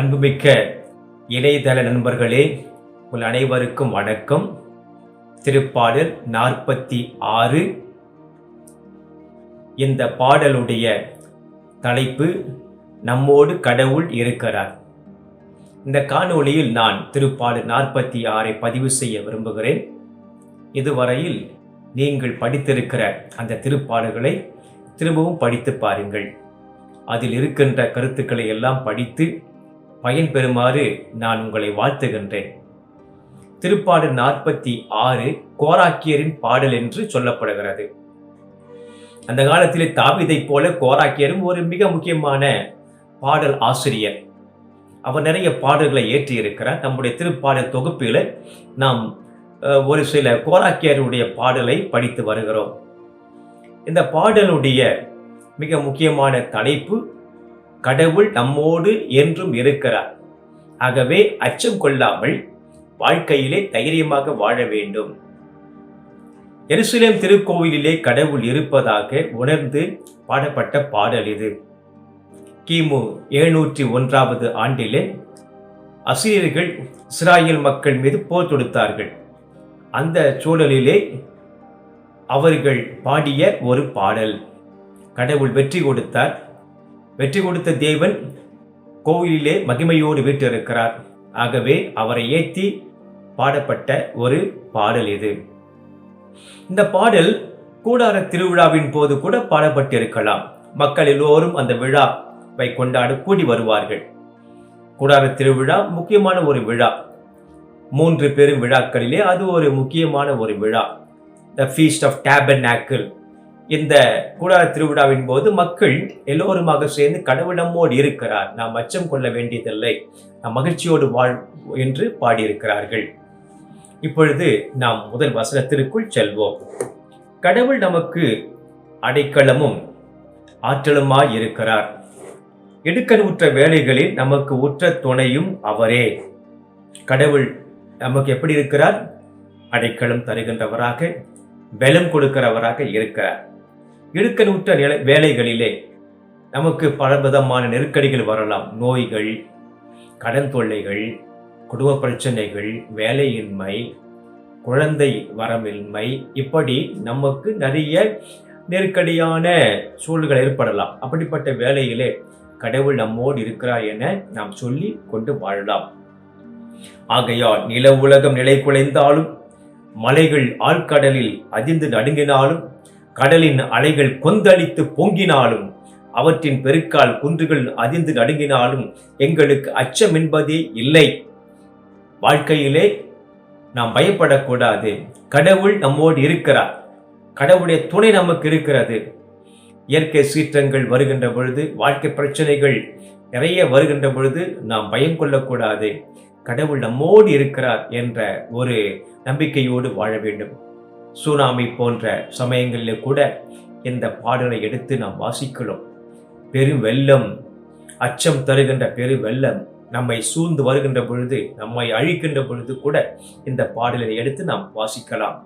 அன்புமிக்க இணையதள நண்பர்களே உங்கள் அனைவருக்கும் வணக்கம். திருப்பாடல் நாற்பத்தி ஆறு. இந்த பாடலுடைய தலைப்பு நம்மோடு கடவுள் இருக்கிறார். இந்த காணொளியில் நான் திருப்பாடல் நாற்பத்தி ஆறை பதிவு செய்ய விரும்புகிறேன். இதுவரையில் நீங்கள் படித்திருக்கிற அந்த திருப்பாடல்களை திரும்பவும் படித்து பாருங்கள். அதில் இருக்கின்ற கருத்துக்களை எல்லாம் படித்து பயன்பெறுமாறு நான் உங்களை வாழ்த்துகின்றேன். திருப்பாடு நாற்பத்தி ஆறு கோராக்கியரின் பாடல் என்று சொல்லப்படுகிறது. அந்த காலத்திலே தாவிதைப் போல கோராக்கியரும் ஒரு மிக முக்கியமான பாடல் ஆசிரியர். அவர் நிறைய பாடல்களை ஏற்றியிருக்கிறார். நம்முடைய திருப்பாடல் தொகுப்பில் நாம் ஒரு சில கோராக்கியருடைய பாடலை படித்து வருகிறோம். இந்த பாடலுடைய மிக முக்கியமான தலைப்பு கடவுள் நம்மோடு என்றும் இருக்கிறார். ஆகவே அச்சம் கொள்ளாமல் வாழ்க்கையிலே தைரியமாக வாழ வேண்டும். எருசலேம் திருக்கோவிலிலே கடவுள் இருப்பதாக உணர்ந்து பாடப்பட்ட பாடல் இது. கிமு எழுநூற்றி ஒன்றாவது ஆண்டிலே அசிரியர்கள் இஸ்ராயல் மக்கள் மீது போர் தொடுத்தார்கள். அந்த சூழலிலே அவர்கள் பாடிய ஒரு பாடல். கடவுள் வெற்றி கொடுத்தார் வெற்றி கொடுத்த தேவன் கோவிலிலே மகிமையோடு வீட்டிருக்கிறார் ஆகவே அவரை ஏற்றி பாடப்பட்ட ஒரு பாடல் இது. இந்த பாடல் கூடார திருவிழாவின் போது கூட பாடப்பட்டிருக்கலாம். மக்கள் எல்லோரும் அந்த விழாவை கொண்டாட கூடி வருவார்கள். கூடார திருவிழா முக்கியமான ஒரு விழா. மூன்று பெரும் விழாக்களிலே அது ஒரு முக்கியமான ஒரு விழா. த ஃபீஸ்ட் ஆஃப் டேபர்நாக்கிள் இந்த கூடார திருவிழாவின் போது மக்கள் எல்லோருமாக சேர்ந்து கடவுளம்மோடு இருக்கிறார். நாம் அச்சம் கொள்ள வேண்டியதில்லை. நாம் மகிழ்ச்சியோடு வாழ் என்று பாடியிருக்கிறார்கள். இப்பொழுது நாம் முதல் வசனத்திற்குள் செல்வோம். கடவுள் நமக்கு அடைக்கலமும் ஆற்றலுமாய் இருக்கிறார். இடுக்கன் உற்ற வேலைகளில் நமக்கு உற்ற துணையும் அவரே. கடவுள் நமக்கு எப்படி இருக்கிறார்? அடைக்கலம் தருகின்றவராக பலம் கொடுக்கிறவராக இருக்கிறார். இடுக்கணுற்ற நிலை வேலைகளிலே நமக்கு பலவிதமான நெருக்கடிகள் வரலாம். நோய்கள் கடன் தொல்லைகள் குடும்ப பிரச்சனைகள் வேலையின்மை குழந்தை வரமின்மை இப்படி நமக்கு நிறைய நெருக்கடியான சூழல்கள் ஏற்படலாம். அப்படிப்பட்ட வேலையிலே கடவுள் நம்மோடு இருக்கிறார் என நாம் சொல்லி கொண்டு வாழலாம். ஆகையால் நில உலகம் நிலை குலைந்தாலும் மலைகள் ஆழ்கடலில் அதிர்ந்து நடுங்கினாலும் கடலின் அலைகள் கொந்தளித்து பொங்கினாலும் அவற்றின் பெருக்கால் குன்றுகள் அதிர்ந்து நடுங்கினாலும் எங்களுக்கு அச்சம் என்பதே இல்லை. வாழ்க்கையிலே நாம் பயப்படக்கூடாது. கடவுள் நம்மோடு இருக்கிறார். கடவுளுடைய துணை நமக்கு இருக்கிறது. இயற்கை சீற்றங்கள் வருகின்ற பொழுது வாழ்க்கை பிரச்சனைகள் நிறைய வருகின்ற பொழுது நாம் பயம் கொள்ளக்கூடாது. கடவுள் நம்மோடு இருக்கிறார் என்ற ஒரு நம்பிக்கையோடு வாழ வேண்டும். சுனாமி போன்ற சமயங்களில் கூட இந்த பாடலை எடுத்து நாம் வாசிக்கிறோம். பெரும் வெள்ளம் அச்சம் தருகின்ற பெரு வெள்ளம் நம்மை சூழ்ந்து வருகின்ற பொழுது நம்மை அழிக்கின்ற பொழுது கூட இந்த பாடலை எடுத்து நாம் வாசிக்கலாம்.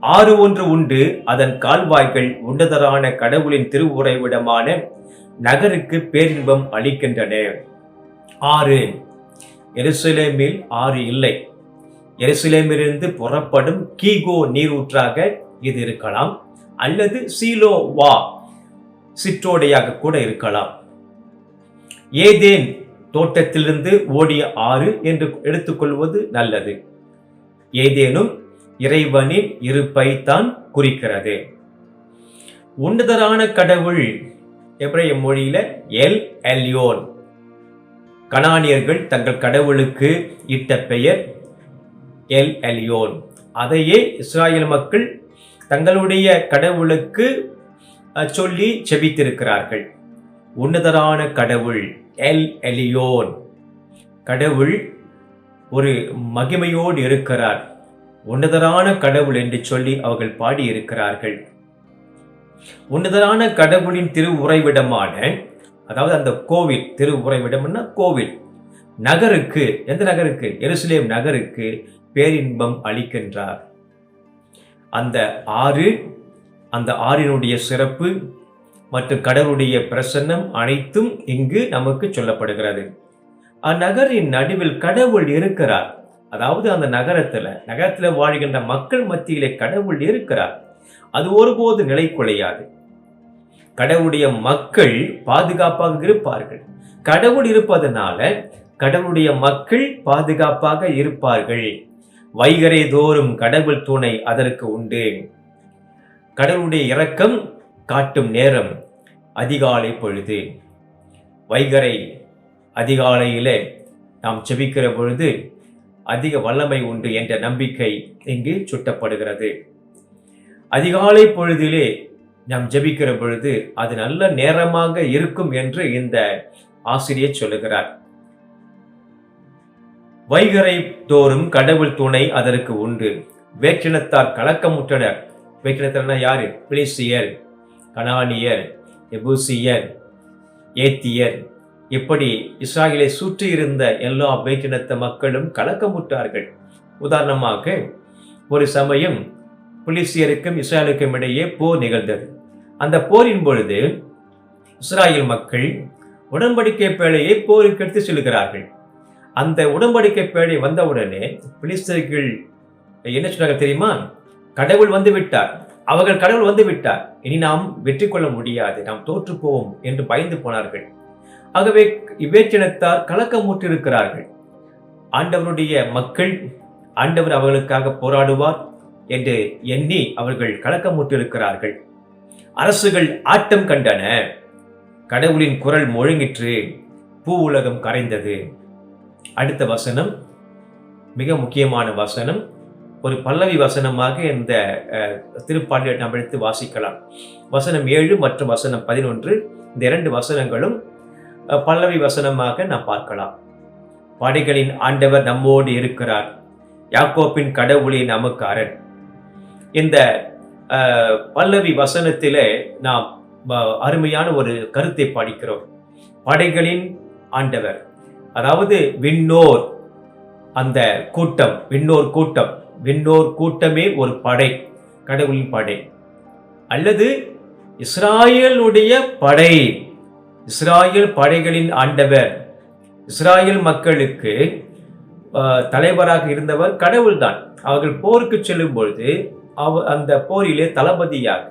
ஆறு ஒன்று உண்டு அதன் கால்வாய்கள் உண்டதரான கடவுளின் திருவுறைவிடமான நகருக்கு பேரின்பம் அளிக்கின்றன. ஆறு எருசலேமில் ஆறு இல்லை. எருசலேமிலிருந்து புறப்படும் கீகோ நீரூற்றாக இது இருக்கலாம். அல்லது சீலோ வா சிற்றோடையாக கூட இருக்கலாம். ஏதேன் தோட்டத்திலிருந்து ஓடிய ஆறு என்று எடுத்துக்கொள்வது நல்லது. ஏதேனும் இறைவனின் இருப்பை தான் குறிக்கிறது. உன்னதரான கடவுள் எப்ரைய மொழியில எல் எல்யோன். கனானியர்கள் தங்கள் கடவுளுக்கு இட்ட பெயர் எல் எலியோன். அதையே இஸ்ராயல் மக்கள் தங்களுடைய கடவுளுக்கு சொல்லி செபித்திருக்கிறார்கள். உன்னதரான கடவுள் எல் எலியோன். கடவுள் ஒரு மகிமையோடு இருக்கிறார். உன்னதரான கடவுள் என்று சொல்லி அவர்கள் பாடியிருக்கிறார்கள். உன்னதரான கடவுளின் திரு உறைவிடமான அதாவது அந்த கோவில் திரு உறைவிடம்னா கோவில் நகருக்கு எந்த நகருக்கு? எருசலேம் நகருக்கு பேரின்பம் அளிக்கின்றார். அந்த ஆறு அந்த ஆறினுடைய சிறப்பு மற்றும் கடவுளுடைய பிரசன்னம் அனைத்தும் இங்கு நமக்கு சொல்லப்படுகிறது. அந்நகரின் நடுவில் கடவுள் இருக்கிறார். அதாவது அந்த நகரத்தில் நகரத்தில் வாழ்கின்ற மக்கள் மத்தியிலே கடவுள் இருக்கிறார். அது ஒருபோது நிலை குலையாது. கடவுளுடைய மக்கள் பாதுகாப்பாக இருப்பார்கள். கடவுள் இருப்பதனால கடவுளுடைய மக்கள் பாதுகாப்பாக இருப்பார்கள். வைகரை தோறும் கடவுள் துணை அதற்கு உண்டு. கடவுளுடைய இரக்கம் காட்டும் நேரம் அதிகாலை பொழுது. வைகரை அதிகாலையிலே நாம் செபிக்கிற பொழுது அதிக வல்லமை உண்டு என்ற நம்பிக்கை இங்கு சுட்டப்படுகிறது. அதிகாலை பொழுதிலே நாம் ஜெபிக்கிற பொழுது அது நல்ல நேரமாக இருக்கும் என்று இந்த ஆசிரியர் சொல்லுகிறார். வைகரை தோறும் கடவுள் துணை அதற்கு உண்டு. வேற்றினத்தார் கலக்கமுற்றனர். வேற்றினத்தார்னா யாரு? பிலிசியர் கனானியர் எபூசியர் ஏத்தியர். இப்படி இஸ்ராயலை சுற்றி இருந்த எல்லா வேற்றினத்த மக்களும் கலக்கமுற்றார்கள். உதாரணமாக ஒரு சமயம் புலிசியருக்கும் இஸ்ராயலுக்கும் இடையே போர் நிகழ்ந்தது. அந்த போரின் பொழுது இஸ்ராயல் மக்கள் உடன்படிக்கை பேழையை போருக்கு எடுத்து செல்கிறார்கள். அந்த உடன்படிக்கை பேழை வந்தவுடனே பிலிஸ்தர்கள் என்ன சொன்னாங்க தெரியுமா? கடவுள் வந்து விட்டார் அவர்கள் கடவுள் வந்து விட்டார் இனி நாம் வெற்றி கொள்ள முடியாது. நாம் தோற்று போவோம் என்று பயந்து போனார்கள். ஆகவே இவ்வேற்றினத்தார் கலக்கமுற்றிருக்கிறார்கள் ஆண்டவருடைய மக்கள் ஆண்டவர் அவர்களுக்காக போராடுவார் என்று எண்ணி அவர்கள் கலக்கமுற்றிருக்கிறார்கள் அரசுகள் ஆட்டம் கண்டன. கடவுளின் குரல் முழங்கிற்று. பூ உலகம் கரைந்தது. அடுத்த வசனம் மிக முக்கியமான வசனம். ஒரு பல்லவி வசனமாக இந்த திருப்பாண்டியை நாம் எடுத்து வாசிக்கலாம். வசனம் ஏழு மற்றும் வசனம் பதினொன்று இந்த இரண்டு வசனங்களும் பல்லவி வசனமாக நாம் பார்க்கலாம். படைகளின் ஆண்டவர் நம்மோடு இருக்கிறார். யாக்கோப்பின் கடவுளே நமக்கு அரண் இந்த பல்லவி வசனத்தில் நாம் அருமையான ஒரு கருத்தை படிக்கிறோம். படைகளின் ஆண்டவர். அதாவது விண்ணோர் அந்த கூட்டம் விண்ணோர் கூட்டம். விண்ணோர் கூட்டமே ஒரு படை கடவுளின் படை. அல்லது இஸ்ராயலுடைய படை. இஸ்ராயல் படைகளின் ஆண்டவர் இஸ்ராயல் மக்களுக்கு தலைவராக இருந்தவர் கடவுள்தான். அவர்கள் போருக்கு செல்லும் பொழுது அவ அந்த போரிலே தளபதியாக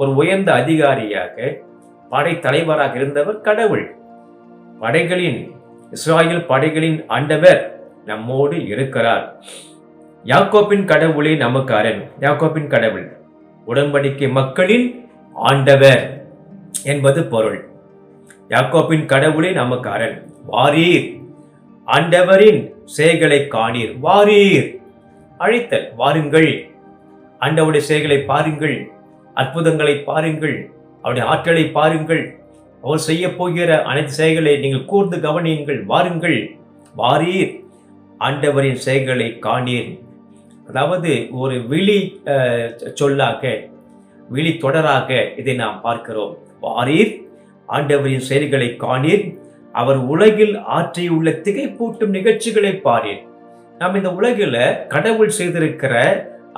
ஒரு உயர்ந்த அதிகாரியாக படை தலைவராக இருந்தவர் கடவுள். படைகளின் இஸ்ராயல் படைகளின் ஆண்டவர் நம்மோடு இருக்கிறார். யாக்கோப்பின் கடவுளே நமக்கு அரண் யாக்கோப்பின் கடவுள் உடன்படிக்கை மக்களின் ஆண்டவர் என்பது பொருள். யாக்கோப்பின் கடவுளே நமக்கு அரண் வாரீர் ஆண்டவரின் செயல்களை காணீர். வாரீர் அழைத்தல். வாருங்கள். ஆண்டவருடைய செயல்களை பாருங்கள். அற்புதங்களை பாருங்கள். அவருடைய ஆற்றலை பாருங்கள். அவர் செய்ய போகிற அனைத்து செயல்களை நீங்கள் கூர்ந்து கவனியுங்கள் வாருங்கள். வாரீர் ஆண்டவரின் செயல்களை காணீர். அதாவது ஒரு விழி சொல்லாக விழி தொடராக இதை நாம் பார்க்கிறோம். வாரீர் ஆண்டவரின் செயல்களை காணீர். அவர் உலகில் ஆற்றியுள்ள திகைப்பூட்டும் நிகழ்ச்சிகளை பாரீர். நாம் இந்த உலகில் கடவுள் செய்திருக்கிற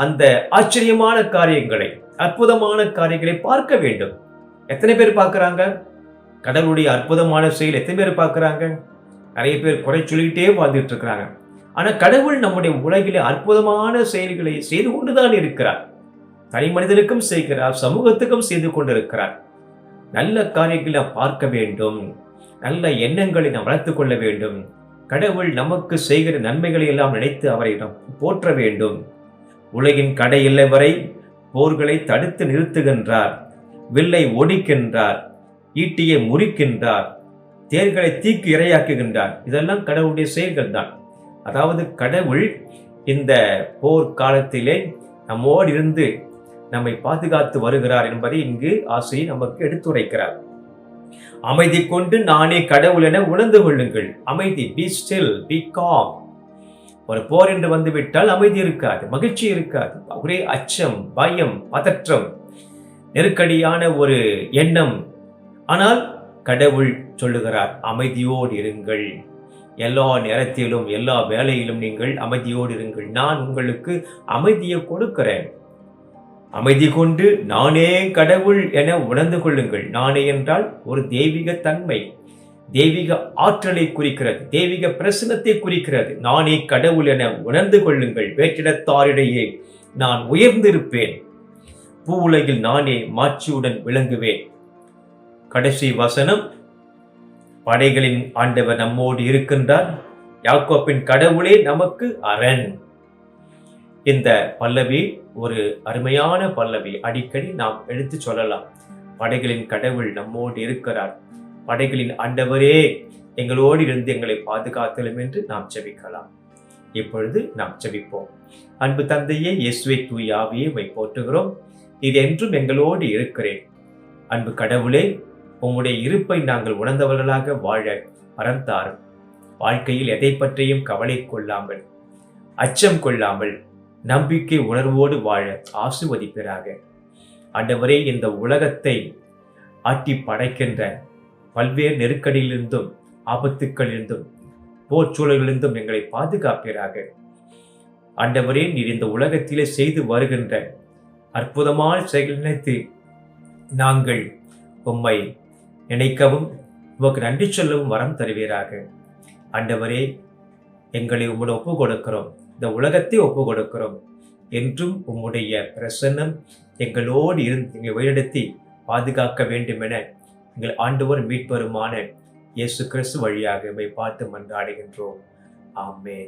அந்த ஆச்சரியமான காரியங்களை அற்புதமான காரியங்களை பார்க்க வேண்டும். எத்தனை பேர் பார்க்குறாங்க? கடவுளுடைய அற்புதமான செயல் எத்தனை பேர் பார்க்குறாங்க? நிறைய பேர் குறை சொல்லிக்கிட்டே வாழ்ந்துட்டு இருக்கிறாங்க ஆனால் கடவுள் நம்முடைய உலகிலே அற்புதமான செயல்களை செய்து கொண்டுதான் இருக்கிறார். தனி மனிதனுக்கும் செய்கிறார் சமூகத்துக்கும் செய்து கொண்டிருக்கிறார். நல்ல காரியங்களை பார்க்க வேண்டும். நல்ல எண்ணங்களை நாம் வளர்த்து கொள்ள வேண்டும். கடவுள் நமக்கு செய்கிற நன்மைகளை எல்லாம் நினைத்து அவரை நாம் போற்ற வேண்டும். உலகின் கடை வரை போர்களை தடுத்து நிறுத்துகின்றார். வில்லை ஒடிக்கின்றார். ஈட்டியை முறிக்கின்றார் தேர்களை தீக்கு இரையாக்குகின்றார். இதெல்லாம் கடவுளுடைய செயல்கள் தான் அதாவது கடவுள் இந்த போர் காலத்திலே நம்மோடு இருந்து நம்மை பாதுகாத்து வருகிறார் என்பதை இங்கு ஆசிரியர் நமக்கு எடுத்துரைக்கிறார். அமைதி கொண்டு நானே கடவுள் என உணர்ந்து கொள்ளுங்கள். அமைதி பி ஸ்டில் பி காம் ஒரு போர் என்று வந்துவிட்டால் அமைதி இருக்காது மகிழ்ச்சி இருக்காது. ஒரே அச்சம் பயம் பதற்றம் நெருக்கடியான ஒரு எண்ணம் ஆனால் கடவுள் சொல்லுகிறார் அமைதியோடு இருங்கள். எல்லா நேரத்திலும் எல்லா வேலையிலும் நீங்கள் அமைதியோடு இருங்கள். நான் உங்களுக்கு அமைதியை கொடுக்கிறேன். அமைதி கொண்டு நானே கடவுள் என உணர்ந்து கொள்ளுங்கள். நானே என்றால் ஒரு தெய்வீக தன்மை தெய்வீக ஆற்றலை குறிக்கிறது தெய்வீக பிரசனத்தை குறிக்கிறது. நானே கடவுள் என உணர்ந்து கொள்ளுங்கள். வேற்றிடத்தாரிடையே நான் உயர்ந்திருப்பேன். பூ உலகில் நானே மாட்சியுடன் விளங்குவேன். கடைசி வசனம் படைகளின் ஆண்டவர் நம்மோடு இருக்கின்றார். யாக்கோப்பின் கடவுளே நமக்கு அரண். இந்த பல்லவி ஒரு அருமையான பல்லவி அடிக்கடி நாம் எடுத்து சொல்லலாம். படைகளின் கடவுள் நம்மோடு இருக்கிறார். படைகளின் ஆண்டவரே எங்களோடு இருந்து எங்களை பாதுகாத்தலும் என்று நாம் செபிக்கலாம் இப்பொழுது நாம் செபிப்போம் அன்பு தந்தையே இயேசுவை தூயாவியே வை போற்றுகிறோம். இது என்றும் எங்களோடு இருக்கிறேன். அன்பு கடவுளே உம்முடைய இருப்பை நாங்கள் உணர்ந்தவர்களாக வாழ மறந்தார். வாழ்க்கையில் எதை பற்றியும் கவலை கொள்ளாமல் அச்சம் கொள்ளாமல் நம்பிக்கை உணர்வோடு வாழ ஆசுவதிப்பீராக ஆண்டவரே இந்த உலகத்தை ஆட்டி படைக்கின்ற பல்வேறு நெருக்கடியிலிருந்தும் ஆபத்துக்களிலிருந்தும் போர் சூழலிலிருந்தும் எங்களை பாதுகாப்பீராக. ஆண்டவரே நீர் இந்த உலகத்திலே செய்து வருகின்ற அற்புதமான செயல் நினைத்து நாங்கள் உம்மை நினைக்கவும் உமக்கு நன்றி சொல்லவும் வரம் தருவீராக. ஆண்டவரே எங்களை உம்முடைய ஒப்பு கொடுக்கிறோம் இந்த உலகத்தை ஒப்பு கொடுக்கிறோம் என்றும் உம்முடைய பிரசன்னம் எங்களோடு இருந்து எங்களை வழிநடத்தி பாதுகாக்க வேண்டும் என எங்கள் ஆண்டவர் மீட்பருமான இயேசு கிறிஸ்து வழியாக இவை பார்த்து மன்றாடுகின்றோம். ஆமே